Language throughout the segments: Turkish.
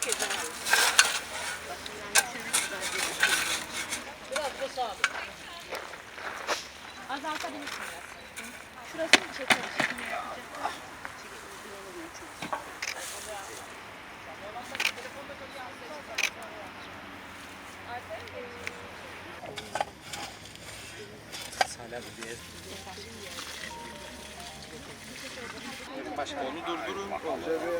Çeker. Onu durdurun. Ver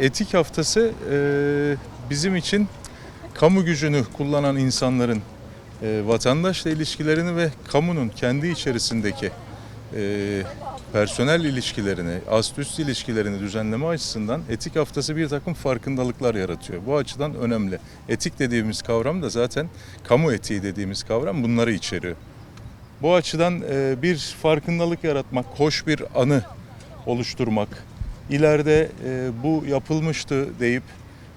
Etik haftası e, bizim için kamu gücünü kullanan insanların e, vatandaşla ilişkilerini ve kamunun kendi içerisindeki e, personel ilişkilerini, ast üst ilişkilerini düzenleme açısından etik haftası bir takım farkındalıklar yaratıyor. Bu açıdan önemli. Etik dediğimiz kavram da zaten kamu etiği dediğimiz kavram bunları içeriyor. Bu açıdan e, bir farkındalık yaratmak, hoş bir anı oluşturmak, ileride e, bu yapılmıştı deyip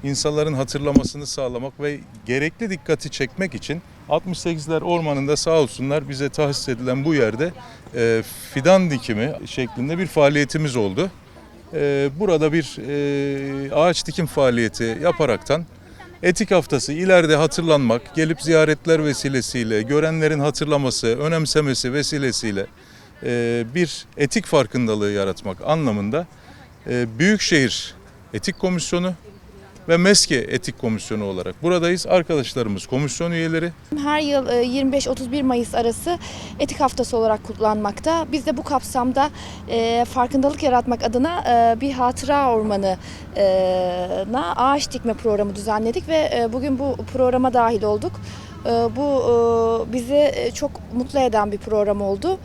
insanların hatırlamasını sağlamak ve gerekli dikkati çekmek için 68'ler Ormanı'nda sağ olsunlar bize tahsis edilen bu yerde e, fidan dikimi şeklinde bir faaliyetimiz oldu. E, burada bir e, ağaç dikim faaliyeti yaparaktan Etik haftası ileride hatırlanmak, gelip ziyaretler vesilesiyle, görenlerin hatırlaması, önemsemesi vesilesiyle e, bir etik farkındalığı yaratmak anlamında Büyükşehir Etik Komisyonu ve MESKE Etik Komisyonu olarak buradayız. Arkadaşlarımız komisyon üyeleri. Her yıl e, 25-31 Mayıs arası etik haftası olarak kutlanmakta. Biz de bu kapsamda e, farkındalık yaratmak adına e, bir hatıra ormanına ağaç dikme programı düzenledik ve e, bugün bu programa dahil olduk. E, Bu e, bizi e, çok mutlu eden bir program oldu.